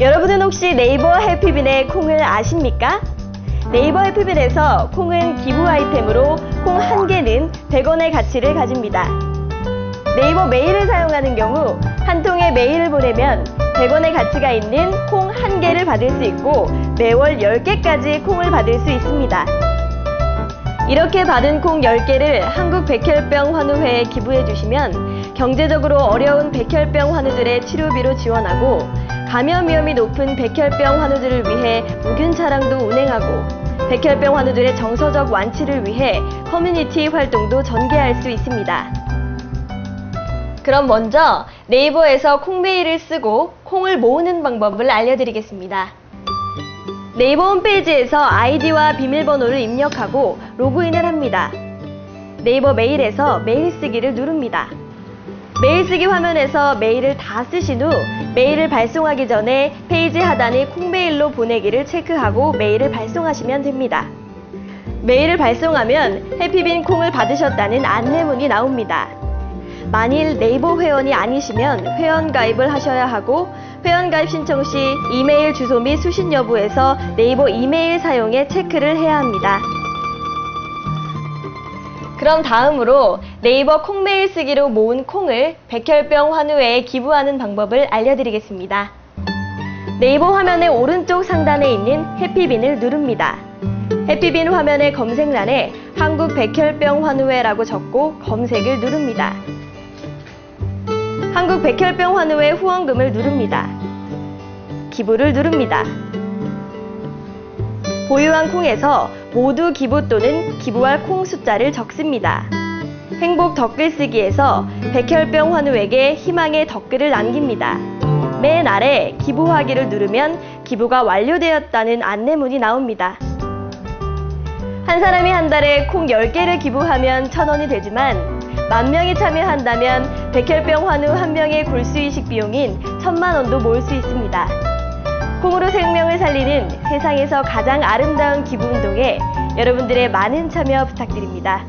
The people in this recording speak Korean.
여러분은 혹시 네이버 해피빈의 콩을 아십니까? 네이버 해피빈에서 콩은 기부 아이템으로 콩 한 개는 100원의 가치를 가집니다. 네이버 메일을 사용하는 경우 한 통에 메일을 보내면 100원의 가치가 있는 콩 한 개를 받을 수 있고 매월 10개까지 콩을 받을 수 있습니다. 이렇게 받은 콩 10개를 한국 백혈병 환우회에 기부해 주시면 경제적으로 어려운 백혈병 환우들의 치료비로 지원하고 감염 위험이 높은 백혈병 환우들을 위해 무균 차량도 운행하고 백혈병 환우들의 정서적 완치를 위해 커뮤니티 활동도 전개할 수 있습니다. 그럼 먼저 네이버에서 콩메일을 쓰고 콩을 모으는 방법을 알려드리겠습니다. 네이버 홈페이지에서 아이디와 비밀번호를 입력하고 로그인을 합니다. 네이버 메일에서 메일 쓰기를 누릅니다. 메일 쓰기 화면에서 메일을 다 쓰신 후 메일을 발송하기 전에 페이지 하단의 콩메일로 보내기를 체크하고 메일을 발송하시면 됩니다. 메일을 발송하면 해피빈 콩을 받으셨다는 안내문이 나옵니다. 만일 네이버 회원이 아니시면 회원 가입을 하셔야 하고 회원 가입 신청 시 이메일 주소 및 수신 여부에서 네이버 이메일 사용에 체크를 해야 합니다. 그럼 다음으로 네이버 콩메일 쓰기로 모은 콩을 백혈병 환우회에 기부하는 방법을 알려드리겠습니다. 네이버 화면의 오른쪽 상단에 있는 해피빈을 누릅니다. 해피빈 화면의 검색란에 한국 백혈병 환우회라고 적고 검색을 누릅니다. 한국 백혈병 환우회 후원금을 누릅니다. 기부를 누릅니다. 보유한 콩에서 모두 기부 또는 기부할 콩 숫자를 적습니다. 행복 덧글 쓰기에서 백혈병 환우에게 희망의 덧글을 남깁니다. 맨 아래 기부하기를 누르면 기부가 완료되었다는 안내문이 나옵니다. 한 사람이 한 달에 콩 10개를 기부하면 천 원이 되지만 만 명이 참여한다면 백혈병 환우 한 명의 골수 이식 비용인 천만 원도 모을 수 있습니다. 콩으로 생명을 살리는 세상에서 가장 아름다운 기부 운동에 여러분들의 많은 참여 부탁드립니다.